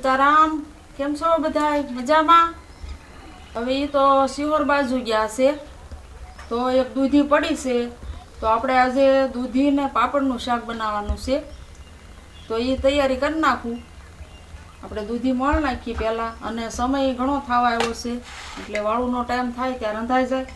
સીતારામ, કેમ છો બધા મજામાં? હવે એ તો સિહોર બાજુ ગયા છે. તો એક દૂધી પડી છે. તો આપણે આજે દૂધી ને પાપડનું શાક બનાવવાનું છે. તો એ તૈયારી કરી નાખું. આપણે દૂધી મળ નાખીએ પહેલાં અને સમય ઘણો થવા આવ્યો છે. એટલે વાળુનો ટાઈમ થાય ત્યાં રંધાઈ જાય.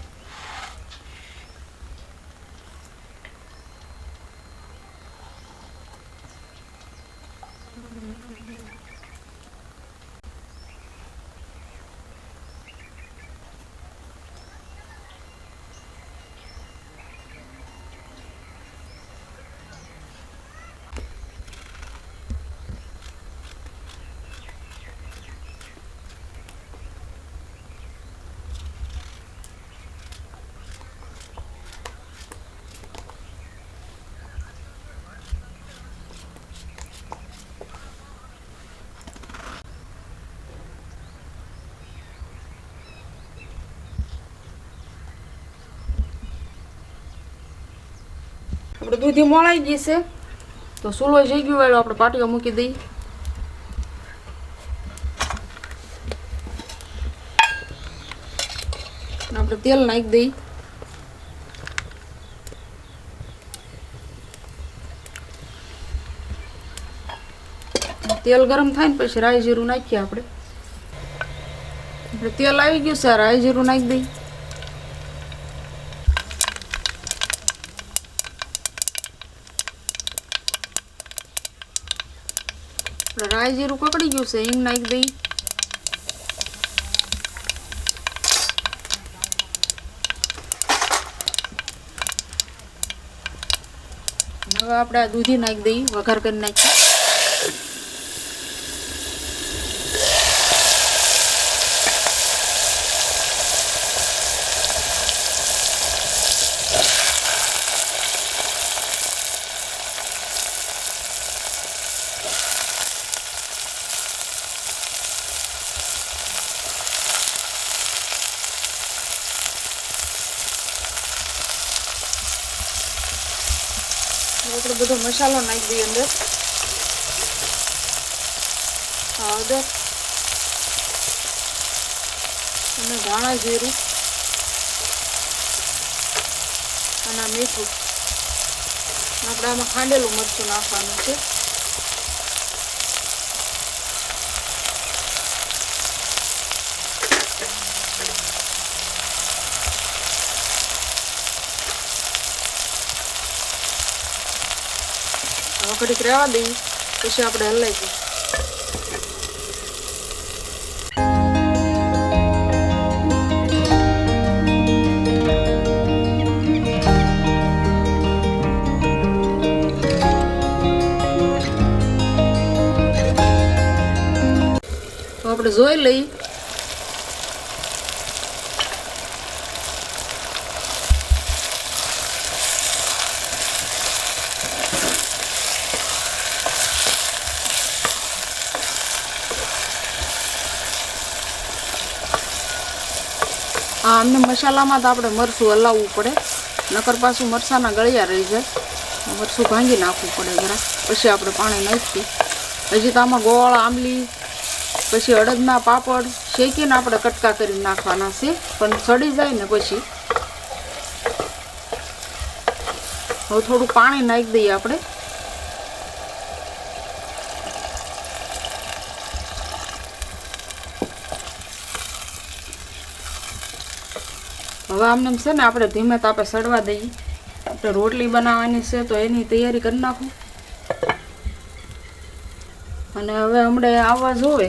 આપણે દૂધી મોળાઈ ગઈ છે. તો સુલો જઈ ગયું વાળો આપણે પાટીઓ મૂકી દઈએ. આપણે તેલ નાખી દઈએ. તેલ ગરમ થાય ને પછી રાઈ જીરું નાખીએ આપણે તેલ આવી ગયું છે, રાઈ જીરું નાખી દઈએ. રાઈ જીરું કકડી ગયું છે, હિંગ નાખી દઈ. હવે આપણે આ દૂધી નાખી દઈ, વઘાર કરી નાખી આપણે બધો મસાલો નાખી દઈએ અંદર. હળદર અને ધાણા જીરું. અને મીઠું. આપણે આમાં ખાંડેલું મરચું નાખવાનું છે. ઘડીક રહેવા દઈએ પછી આપણે હલાવી દઈએ આપણે જોઈ લઈએ હા અમને મસાલામાં તો આપણે મરચું હલાવવું પડે. નકર પાછું મરચાંના ગળિયા રહી જાય. મરચું ભાંગી નાખવું પડે જરા પછી આપણે પાણી નાખીએ. હજી તો આમાં ગોળ, આંબલી, પછી અડદના પાપડ, શેકીને આપણે કટકા કરી નાખવાના છે. પણ સડી જાય ને પછી. હવે થોડું પાણી નાખી દઈએ આપણે. હવે આમને છે ને, આપણે ધીમે તાપે સડવા દઈએ. આપણે રોટલી બનાવવાની છે, તો એની તૈયારી કરી નાખું. અને હવે હમણે આવવા જોવે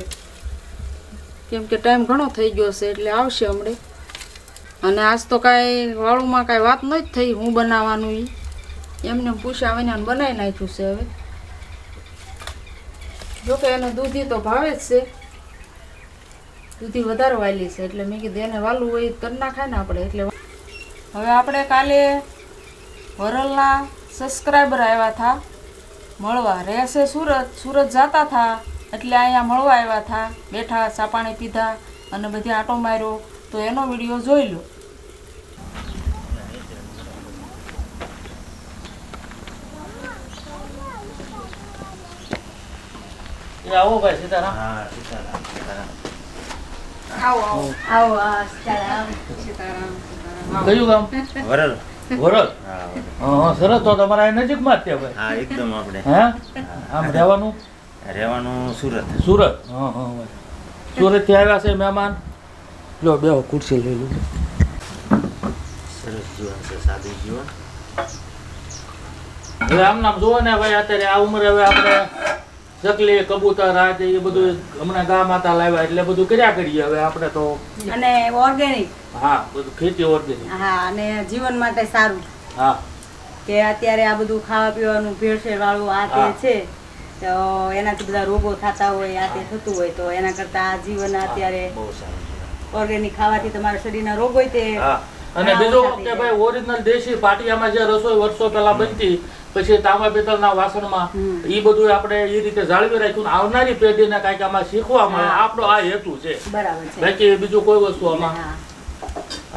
કેમ કે ટાઈમ ઘણો થઈ ગયો છે, એટલે આવશે હમણે. અને આજ તો કાંઈ વાળુમાં કાંઈ વાત નથી થઈ, હું બનાવવાનું એ એમને પૂછ્યા આવીને બનાવી નાખ્યું છે હવે. જોકે એને દૂધી તો ભાવે જ છે. દૂધી વધારે વાલી છે. એટલે મેં કીધું એને વાલું હોય તો કરી નાખાય ને આપણે. એટલે હવે આપણે કાલે વરલના સબસ્ક્રાઈબર આવ્યા હતા મળવા. રહેશે સુરત. સુરત જતા હતા એટલે અહીંયા મળવા આવ્યા હતા બેઠા ચા પાણી પીધા અને બધી આટો માર્યો. તો એનો વીડિયો જોઈ લો. આવો ભાઈ સીતારામ. હા સીતારામ સીતારામ. આવો આવો. આવો સીતારામ. સીતારામ સીતારામ. કયું ગામ? વરલ. વરલ. હા હા સરસ. તો તમારા નજીકમાં જ છે ભાઈ. હા એકદમ આપણે. હે? આમ રહેવાનું? રહેવાનું સુરત. સુરત? હા હા સુરતથી આવ્યા છે મહેમાન? લો બે ખુરશી લઈ લો સરસ જીવન છે સાદું જીવન. હવે આમ નામ જુઓ ને ભાઈ અત્યારે આ ઉંમરે હવે આપણે ચકલી કબૂતર આ એ બધું હમણાં ગા માતા લાવ્યા એટલે બધું કર્યા કરીએ હવે આપણે તો. અને ઓર્ગેનિક હા બધું ખેતી ઓર્ગેનિક હા અને જીવન માટે સારું. હા. કે અત્યારે આ બધું ખાવા પીવાનું ભેળસેળ વાળું આ તે છે તો એનાથી બધા રોગો થતા હોય આ તે થતું હોય તો એના કરતા આ જીવન અત્યારે બહુ સારું જીવન ઓર્ગેનિક ખાવાથી તમારા શરીરના રોગ હોય તે અને બીજું કે ભાઈ ઓરિજિનલ દેશી પાટિયામાં જે રસોઈ વર્ષો પહેલા બનતી પછી તાંબા પિત્તળના વાસણમાં. એ બધું આપણે એ રીતે જાળવી રાખ્યું આવનારી પેઢીને કાંઈક આમાં શીખવા મળે. આપણો આ હેતુ છે. બાકી બીજું કોઈ વસ્તુ આમાં.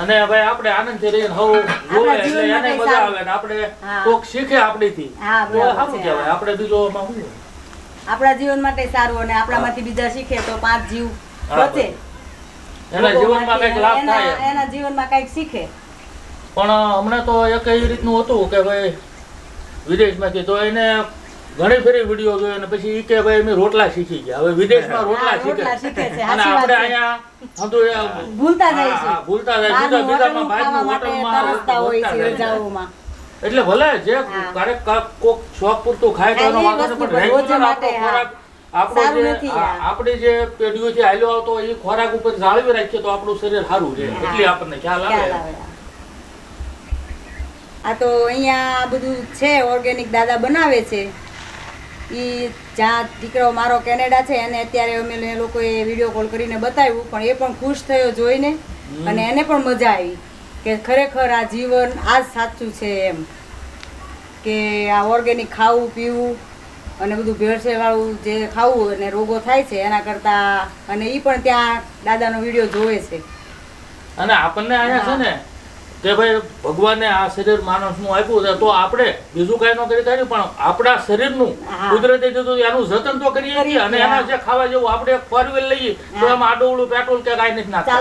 અને ભાઈ આપણે આનંદથી રહીને હવ જોવે એટલે એને મજા આવે ને આપણે કોક શીખે આપણીથી. તો સારું કહેવાય. આપણે બીજો આમાં શું આપણા જીવન માટે સારું અને આપણામાંથી બીજા શીખે તો પાંચ જીવ બચે. એના જીવનમાં કંઈક લાભ થાય એના જીવનમાં કંઈક શીખે. પણ હમણાં તો એક એવી રીતનું હતું કે ભાઈ વિદેશમાંથી તો એને ઘણી ફેરી વીડિયો જોયો અને પછી ઈ કે ભાઈ અમે રોટલા શીખી ગયા. હવે વિદેશમાં રોટલા શીખે છે. અને આપણે અહીંયા ભૂલતા. ભૂલતા જાય હોટલમાં તરસતા હોય છે રજાઓમાં. એટલે ભલે જે. ક્યારેક કોક શોખ પૂરતું ખાય તો એનો વાંધો પણ રોજ આપણો ખોરાક આપણો જે. આપણી જે પેઢીઓથી હાલ્યો આવતો એ ખોરાક ઉપર જાળવી રાખીએ તો આપણું શરીર સારું રહે. એટલે આપણને ખ્યાલ આવે. આ તો અહીંયા આ બધું છે ઓર્ગેનિક દાદા બનાવે છે. એ જ્યાં દીકરો મારો કેનેડા છે એને અત્યારે અમે લોકોએ વીડિયો કોલ કરીને બતાવ્યું પણ એ પણ ખુશ થયો જોઈને. અને એને પણ મજા આવી કે ખરેખર આ જીવન આ જ સાચું છે એમ. કે આ ઓર્ગેનિક ખાવું પીવું અને બધું ભેળસેળવાળું જે ખાવું અને રોગો થાય છે એના કરતાં અને એ પણ ત્યાં દાદાનો વીડિયો જોવે છે. અને આપણને અહીંયા છે ને કે ભાઈ ભગવાને આ શરીર માણસનું આપ્યું છે તો આપણે બીજું કાંઈ ન કરી થાય પણ આપણા શરીરનું કુદરતી દીધું એનું જતન તો કરીએ છીએ અને એના જે ખાવા જેવું આપણે ફોર વ્હીલ લઈએ તો એમાં આડોવડું પેટ્રોલ કે કાંઈ નથી નાખતા.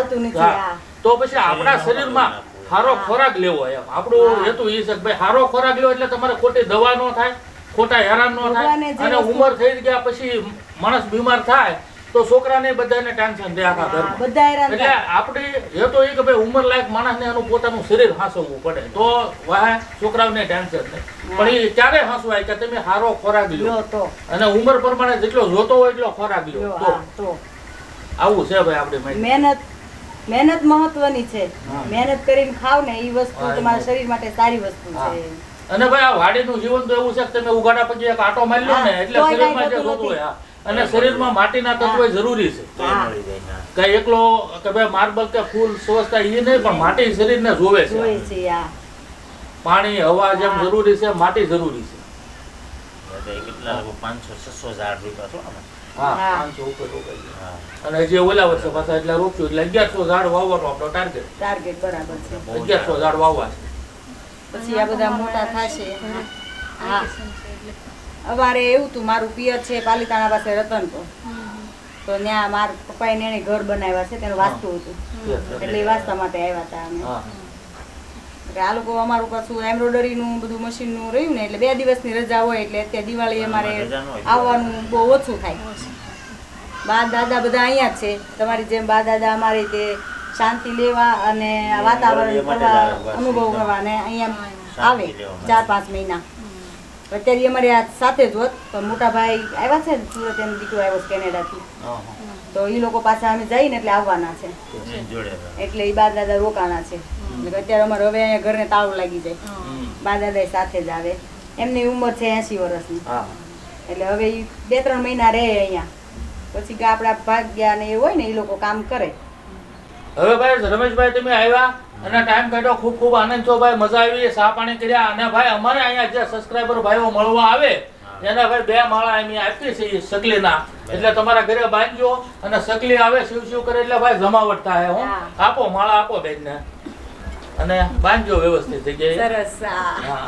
તો પછી આપણા શરીરમાં સારો ખોરાક લેવો એમ. આપણું હેતુ એ છે કે ભાઈ સારો ખોરાક લેવો એટલે તમારે ખોટી દવા ન થાય ખોટા હેરાન ન થાય. અને ઉંમર થઈ ગયા પછી માણસ બીમાર થાય તો છોકરાને બધાને ટેન્શન દે આખા ઘરમાં. બધા હેરાન એટલે આપણે એ તો એ કે ભાઈ ઉંમર લાયક માણસને એનું પોતાનું શરીર હાંસવવું પડે. તો વાહ છોકરાઓને ટેન્શન નહીં. પણ એ ક્યારે હાંસવાય કે તમે સારો ખોરાક લો લો તો. અને ઉંમર પ્રમાણે જેટલો જોતો હોય એટલો ખોરાક લો લો, તો. આવું છે ભાઈ આપણે. મહેનત મહેનત મહત્વની છે. મહેનત કરીને ખાવ ને એ વસ્તુ તમારા શરીર માટે સારી વસ્તુ છે. અને ભાઈ આ વાડીનું જીવન તો એવું છે કે તમે ઉગાડા પછી એક આટો મારી લો ને એટલે શરીરમાં જે જોતું હોય. અને શરીરમાં માટીના તત્વો જરૂરી છે. કઈ એકલો કે ભાઈ માર્બલ કે ફૂલ સ્વચ્છતા એ નહીં પણ માટી શરીરને જોવે છે. જોઈ છે આ પાણી હવા જેમ જરૂરી છે માટી જરૂરી છે. કેટલા પાંચસો છસો ઝાડ રૂપિયા છો અને જે ઓલા વર્ષે પાછા એટલે રોક્યું એટલે અગિયારસો ઝાડ વાવવાનો આપણો ટાર્ગેટ ટાર્ગેટ બરાબર છે. અગિયારસો ઝાડ વાવવા છે. પછી આ બધા મોટા થશે હા. અમારે એવું હતું મારું પિયર છે પાલિતાણા પાસે રતનપુર તો. ત્યાં મારા પપ્પાએ ને એણે ઘર બનાવ્યા છે તેનું વાસ્તુ હતું. એટલે એ વાસ્તા માટે આવ્યા હતા અમે. એટલે આ લોકો અમારું પાછું એમ્બ્રોડરીનું બધું મશીનનું રહ્યું ને એટલે બે દિવસની રજા હોય એટલે અત્યારે દિવાળી અમારે. આવવાનું બહુ ઓછું થાય. બા દાદા બધા અહીંયા જ છે. તમારી જેમ બા દાદા અમારે તે શાંતિ લેવા અને વાતાવરણ કરવા અનુભવ કરવા ને અહીંયા આવે ચાર પાંચ મહિના. અત્યારે અમારે આ સાથે જ હોત પણ મોટા ભાઈ આવ્યા છે ને સુરત એમ દીકરો આવ્યો છે કેનેડાથી. તો એ લોકો પાછા અમે જઈને એટલે આવવાના છે. એટલે એ બા દાદા રોકાણા છે. અત્યારે અમારે હવે અહીંયા ઘરને તાળું લાગી જાય. બા દાદા સાથે જ આવે. એમની ઉંમર છે એસી વર્ષની. એટલે હવે એ બે ત્રણ મહિના રહે અહીંયા. પછી કે આપણા ભાગ્યા ને એ હોય ને એ લોકો કામ કરે. હવે ભાઈ રમેશભાઈ તમે આવ્યા? અને ટાઈમ કાઢ્યો ખૂબ ખૂબ આનંદ થયો ભાઈ મજા આવી. સા પાણી કર્યા. અને ભાઈ અમારે અહીંયા જે સબસ્ક્રાઈબર ભાઈઓ મળવા આવે એના ભાઈ બે માળા અહીં આપી છે સકલીના એટલે તમારા ઘરે બાંધજો અને સકલી આવે શિવ શિવ કરે એટલે ભાઈ જમાવટ થાય હું. આપો માળા આપો બેનને. અને બાંધજો વ્યવસ્થિત જગ્યાએ. સરસ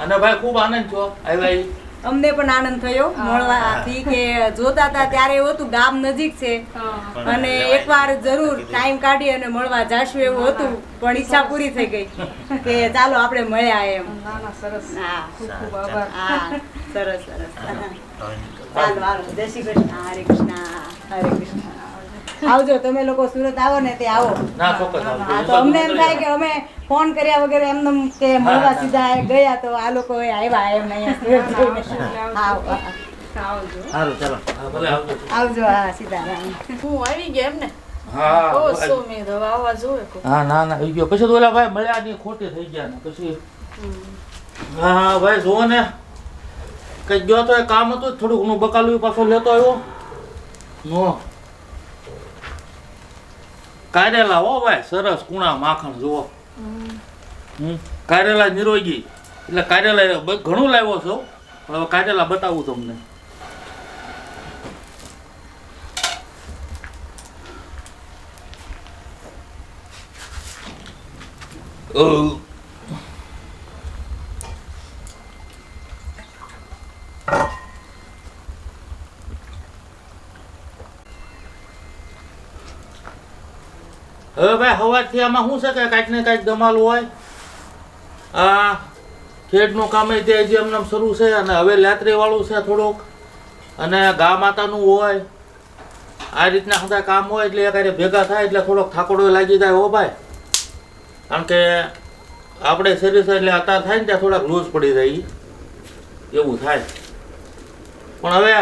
અને ભાઈ ખૂબ આનંદ છો આવ્યા. અમને પણ આનંદ થયો. મળવાથી કે જોતા હતા ત્યારે એવું હતું ગામ નજીક છે. અને એકવાર જરૂર ટાઈમ કાઢી અને મળવા જાશું એવું હતું પણ ઈચ્છા પૂરી થઈ ગઈ. કે ચાલો આપણે મળ્યા એમ. ના ના સરસ. હા. સરસ સરસ. ચાલો હાલો. જય શ્રી કૃષ્ણ. હરે કૃષ્ણ હરે કૃષ્ણ. આવજો તમે લોકો સુરત આવો ને તે આવો. ના ચોક્કસ આવજો. તો અમને એમ થાય કે અમે ફોન કર્યા વગર એમને કે મળવા સીધા ગયા તો આ લોકો આવ્યા એમ અહીંયા. આવજો ચાલો. આવજો. આવજો હા સીતારામ હું આવી ગયા એમને? હા ઓ ભલે. મેં આવવા જોવે હા ના ના થઈ ગયો. પછી તો ઓલા ભાઈ મળ્યા ની ખોટી થઈ ગયા ને. પછી હા હા ભાઈ જુઓ ને. કઈ ગયો તો એ કામ હતું થોડું ઘણું બકાલું પાછો લેતો આવ્યો. નો કારેલા હો ભાઈ સરસ કુણા માખણ, જુઓ. હમ, કારેલા નિરોગી. એટલે કારેલા ઘણું લાવ્યો છો, પણ હવે કારેલા બતાવું તમને. અ હવે ભાઈ હવાથી આમાં શું છે કે કાંઈક ને કાંઈક ધમાલ હોય? આ ખેડનું કામ તે હજી એમને શરૂ છે અને હવે રાત્રિ છે થોડુંક. અને ગા માતાનું હોય. આ રીતના બધા કામ હોય એટલે એકારે ભેગા થાય એટલે થોડોક થાકોડો લાગી જાય હો ભાઈ. કારણ કે આપણે શરીર એટલે અતાર થાય ને ત્યાં થોડાક લૂઝ પડી જાય એવું થાય. પણ હવે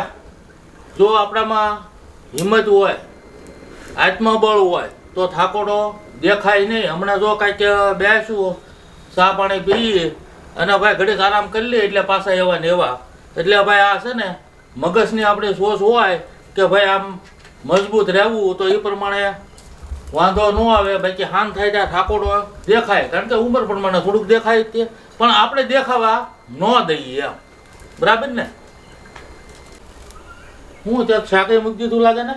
જો આપણામાં હિંમત હોય, આત્મબળ હોય તો થાકોડો દેખાય નહીં. હમણાં જો કાંઈક બેસું, ચા પાણી પીએ અને ભાઈ ઘડીક આરામ કરી લઈએ એટલે પાછા એવા ને એવા. એટલે ભાઈ આ છે ને, મગજની આપણી સોચ હોય કે ભાઈ આમ મજબૂત રહેવું તો એ પ્રમાણે વાંધો ન આવે. બાકી હાન થાય ત્યાં થાકોડો દેખાય. કારણ કે ઉંમર પ્રમાણે થોડુંક દેખાય તે. પણ આપણે દેખાવા ન દઈએ એમ. બરાબર ને? હું ત્યાં શાકે મૂકી દીધું લાગે ને?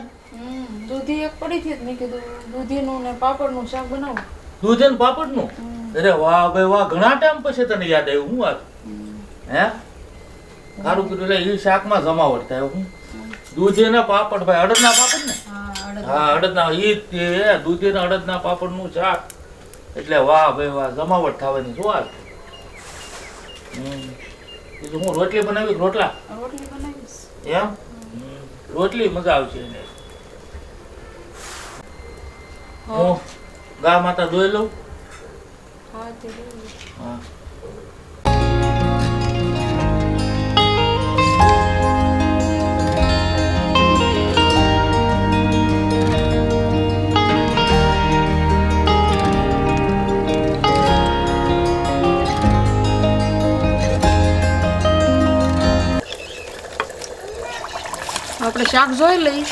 દૂધી એક પડી હતી મેં કીધું દૂધીનું ને પાપડનું શાક બનાવું. દૂધ ને પાપડનું? અરે વાહ ભાઈ વાહ ઘણા ટાઈમ પછી તને યાદ આવ્યું હું વાત હે? સારું કીધું એટલે એ શાકમાં જમાવટ થાય હું દૂધી ને પાપડ ભાઈ અડદના પાપડ ને? હા અડદ હા અડદના તે દૂધી ને અડદના પાપડનું શાક. એટલે વાહ ભાઈ વાહ જમાવટ થવાની શું વાત હમ. હું રોટલી બનાવી રોટલા? રોટલી બનાવીશ. એમ. રોટલી મજા આવશે એને. હું ગા માતા દોઈ લઉં હા તે જોયું. હા આપણે શાક જોઈ લઈ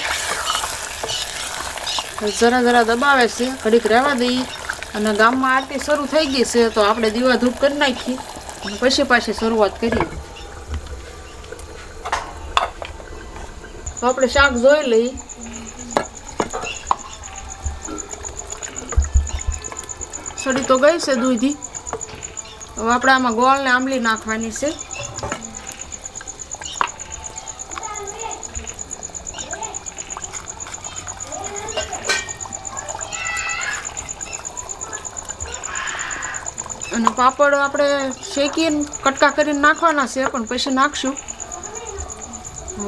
જરા જરા દબાવે છે. ઘડીક રહેવા દઈએ અને ગામમાં આરતી શરૂ થઈ ગઈ છે, તો આપણે દીવા ધૂપ કરી નાખીએ. અને પછી પાછી શરૂઆત કરીએ. તો આપણે શાક જોઈ લઈ સડી તો ગઈ છે દૂધી. હવે આપણે આમાં ગોળ ને આંબલી નાખવાની છે અને પાપડ આપણે શેકીને કટકા કરીને નાખવાના છે, પણ પછી નાખશું.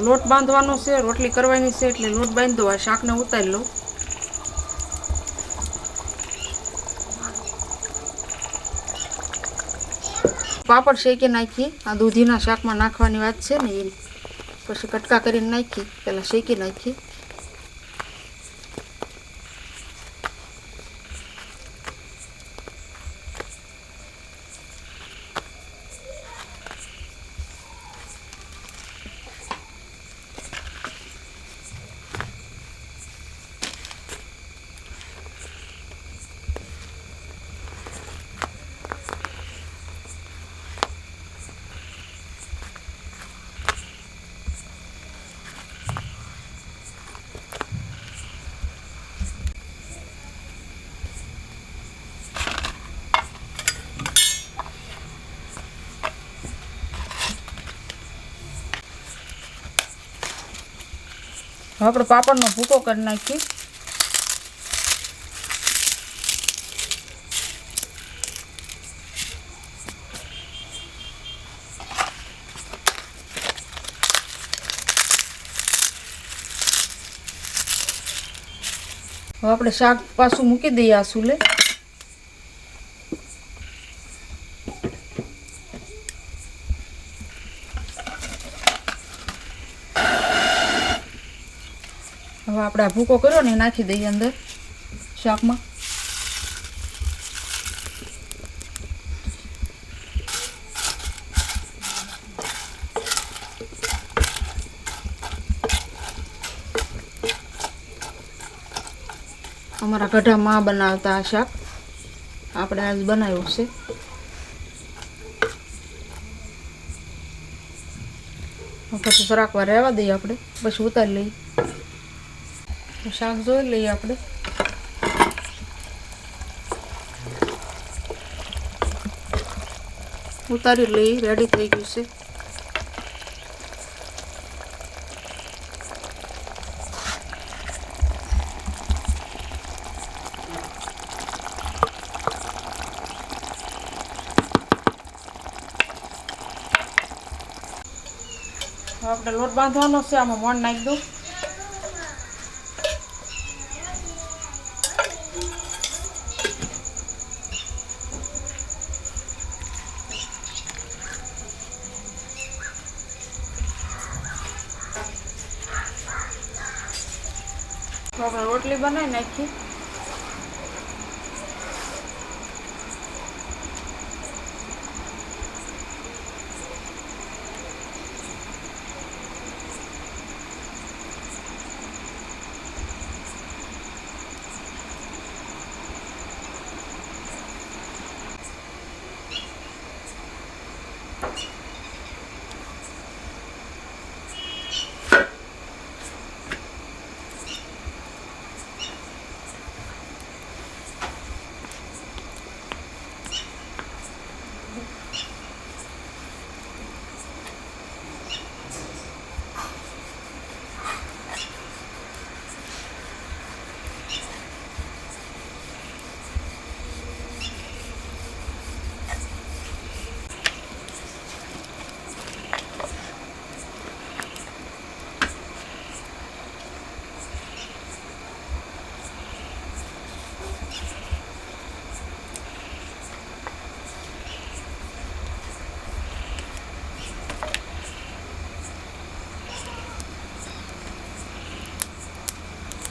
લોટ બાંધવાનો છે, રોટલી કરવાની છે, એટલે લોટ બાંધી દો શાકને ઉતારી લઉં. પાપડ શેકી નાખી, આ દૂધીના શાકમાં નાખવાની વાત છે ને એ પછી કટકા કરીને નાખી, પહેલાં શેકી નાખી. હવે આપણે પાપડનો ભૂકો કરી નાખીએ. હવે આપણે શાક પાછું મૂકી દઈએ આ સુલે હવે આપણે આ ભૂકો કર્યો ને નાખી દઈએ અંદર શાકમાં. અમારા કઢામાં બનાવતા આ શાક. આપણે આજ બનાવ્યું છે. પછી જરાક વાર રહેવા દઈએ આપણે. પછી ઉતારી લઈએ. શાક જોઈ લઈએ આપણે. ઉતારી લઈએ રેડી થઈ ગયું છે. આપણે લોટ બાંધવાનો છે, આમાં મોણ નાખી દઉં. તો આપણે રોટલી બનાવી નાખીએ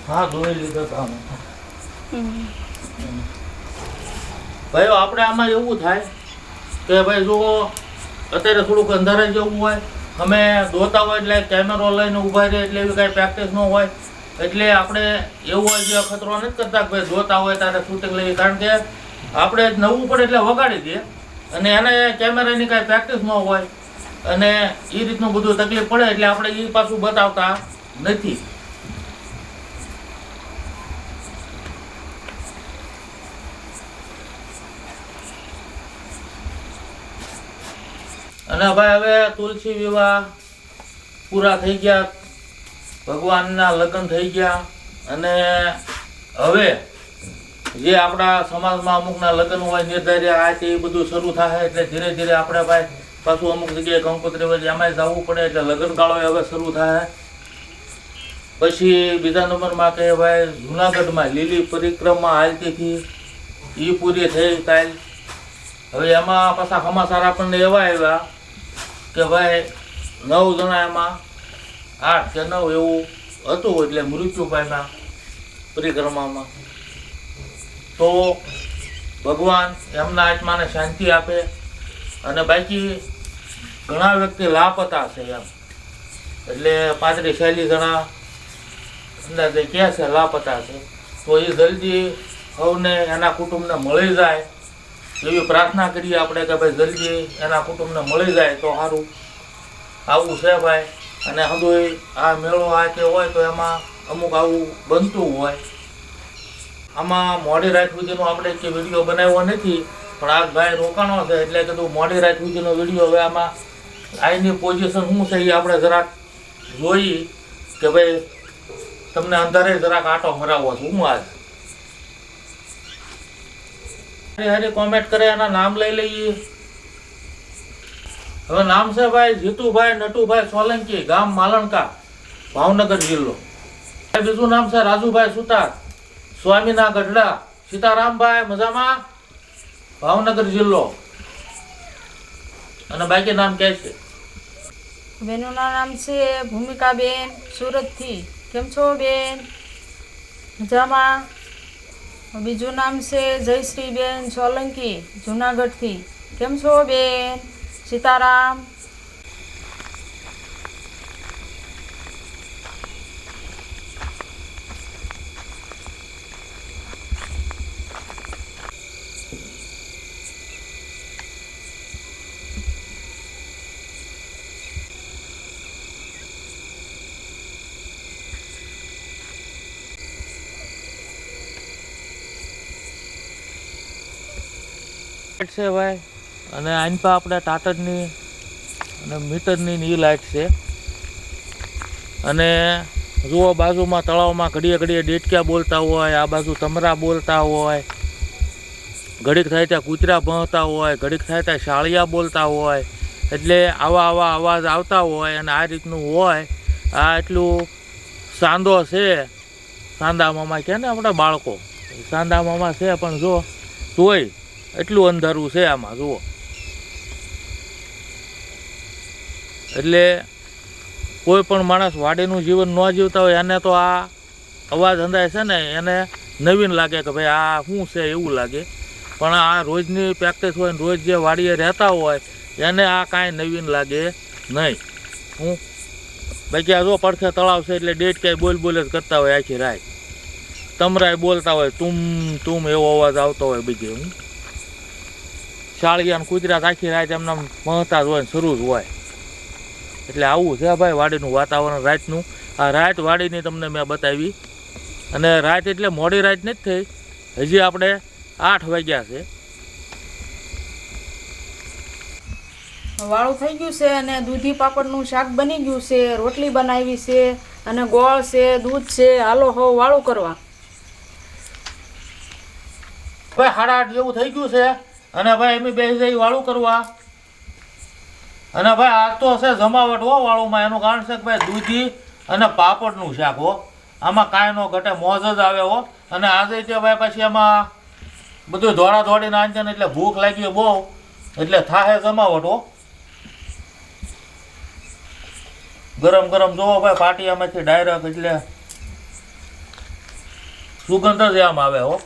હા, ધોઈ લીધો કામ ભાઈઓ આપણે આમાં એવું થાય કે ભાઈ જો અત્યારે થોડુંક અંધારા જેવું હોય. અમે દોતા હોય એટલે કેમેરો લઈને ઊભા રહે એટલે એવી કાંઈ પ્રેક્ટિસ ન હોય. એટલે આપણે એવું હોય જે અખતરો નથી કરતા કે ભાઈ જોતા હોય ત્યારે શૂટિંગ લઈએ કારણ કે આપણે નવું પડે એટલે વગાડી દઈએ. અને એને કેમેરાની કાંઈ પ્રેક્ટિસ ન હોય. અને એ રીતનું બધું તકલીફ પડે એટલે આપણે એ પાછું બતાવતા નથી. અને ભાઈ હવે તુલસી વિવાહ પૂરા થઈ ગયા. ભગવાનના લગ્ન થઈ ગયા. અને હવે જે આપણા સમાજમાં અમુકના લગ્ન હોય, નિર્ધાર્યા આ તે બધું શરૂ થાય એટલે ધીરે ધીરે આપણે ભાઈ પાછું અમુક જગ્યાએ કંકોત્રી હોય એમાંય જવું પડે એટલે લગ્ન ગાળો હવે શરૂ થાય. પછી બીજા નંબરમાં કે ભાઈ જુનાગઢમાં લીલી પરિક્રમા હાલતી હતી. એ પૂરી થઈ કાલ. હવે એમાં પાછા સમાચાર આપણને એવા આવ્યા. કે ભાઈ નવ જણા એમાં, આઠ કે નવ એવું હતું એટલે મૃત્યુ પામ્યા પરિક્રમામાં. તો ભગવાન એમના આત્માને શાંતિ આપે અને બાકી ઘણા વ્યક્તિ લાપતા છે એમ. એટલે પાંત્રીસ શૈલી જણા અંદાજે ક્યાં છે લાપતા છે. તો એ જલ્દી સૌને એના કુટુંબને મળી જાય એવી પ્રાર્થના કરીએ આપણે કે ભાઈ જલ્દી એના કુટુંબને મળી જાય તો સારું. આવું છે ભાઈ. અને હજુ આ મેળો આ કે હોય તો એમાં અમુક આવું બનતું હોય. આમાં મોડી રાત સુધીનો આપણે કે વીડિયો બનાવ્યો નથી, પણ આ ભાઈ રોકાણો છે એટલે કીધું મોડી રાત સુધીનો વીડિયો હવે આમાં આઈની પોઝિશન શું છે એ આપણે જરાક જોઈ કે ભાઈ તમને અંધારે જરાક આટો મરાવો છું. હું આજ હારી કોમેન્ટ કરે, એના નામ લઈ લઈએ. હવે નામ છે ભાઈ, જીતુભાઈ નટુભાઈ સોલંકી, ગામ માલણકા, ભાવનગર જિલ્લો. બીજું નામ છે રાજુભાઈ સુતાર સ્વામીના ગઢડા, સીતારામભાઈ, મજામાં? ભાવનગર જિલ્લો. અને બાકી નામ કે છે? બેનોના નામ છે ભૂમિકાબેન, સુરતથી. કેમ છો બેન? મજામાં? બીજું નામ છે જયશ્રીબેન સોલંકી જુનાગઢથી. કેમ છો બેન? સીતારામ. લાઇટ છે ભાઈ. અને આની આપણા આપણે અને મીટરની ની લાઇટ છે. અને જુઓ બાજુમાં તળાવમાં ઘડીએ ઘડીએ ડેટક્યા બોલતા હોય, આ બાજુ તમરા બોલતા હોય, ઘડીક થાય ત્યાં કૂતરા ભણતા હોય, ઘડીક થાય ત્યાં શાળિયા બોલતા હોય, એટલે આવા આવા અવાજ આવતા હોય અને આ રીતનું હોય, આ એટલું સાંદો છે. સાંદા મામા કહે ને આપણા બાળકો, સાંદા મામા છે, પણ જો તોય એટલું અંધારું છે આમાં, જુઓ. એટલે કોઈ પણ માણસ વાડીનું જીવન ન જીવતા હોય, એને તો આ અવાજ અંદાય છે ને, એને નવીન લાગે કે ભાઈ આ શું છે એવું લાગે. પણ આ રોજની પ્રેક્ટિસ હોય ને, રોજ જે વાડીએ રહેતા હોય, એને આ કાંઈ નવીન લાગે નહીં. હું બાકી આ જો પડખે તળાવ છે એટલે ડેટ ક્યાંય બોલ બોલ જ કરતા હોય આખી રાય તમરાય બોલતા હોય, તુમ તુમ એવો અવાજ આવતો હોય બીજે, હું. શાળિયા કુતરા આખી રાત એમને મહતા જ હોય શરૂ જ હોય. એટલે આવું છે ભાઈ વાડીનું વાતાવરણ રાતનું. આ રાત વાડીની તમને મેં બતાવી. અને રાત એટલે મોડી રાત નથી થઈ. હજી આપણે આઠ વાગ્યા છે. વાળું થઈ ગયું છે અને દૂધી પાપડનું શાક બની ગયું છે રોટલી બનાવી છે અને ગોળ છે દૂધ છે હાલો હો વાળું કરવા. ભાઈ સાડા આઠ જેવું થઈ ગયું છે. અને ભાઈ એમ બેસી જઈ વાળું કરવા અને ભાઈ આ તો છે જમાવટ હો વાળુંમાં. એનું કારણ છે કે ભાઈ દૂધી અને પાપડનું શાક હો. આમાં કાંઈ નો ઘટે, મોજ જ આવે હો. અને આજે તે ભાઈ પછી એમાં બધું દોડા દોડીને આંચે એટલે ભૂખ લાગી બહુ. એટલે થાહે જમાવટ હો. ગરમ ગરમ જોવો ભાઈ, પાટિયામાંથી ડાયરેક્ટ એટલે સુગંધ જ એમ આવે હો.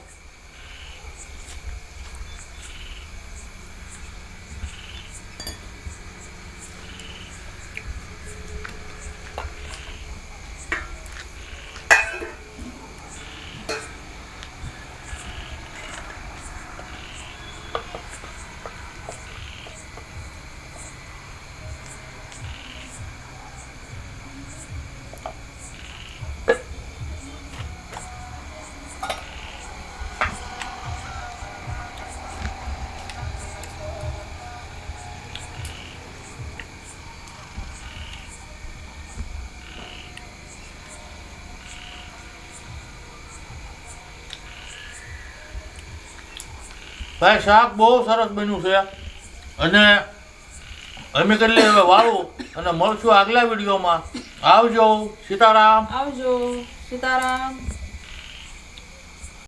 ભાઈ, શાક બહુ સરસ બન્યું છે. અને અમે કરી હવે વાળું અને મળશું આગલા વિડીયોમાં. આવજો, સીતારામ. આવજો, સીતારામ.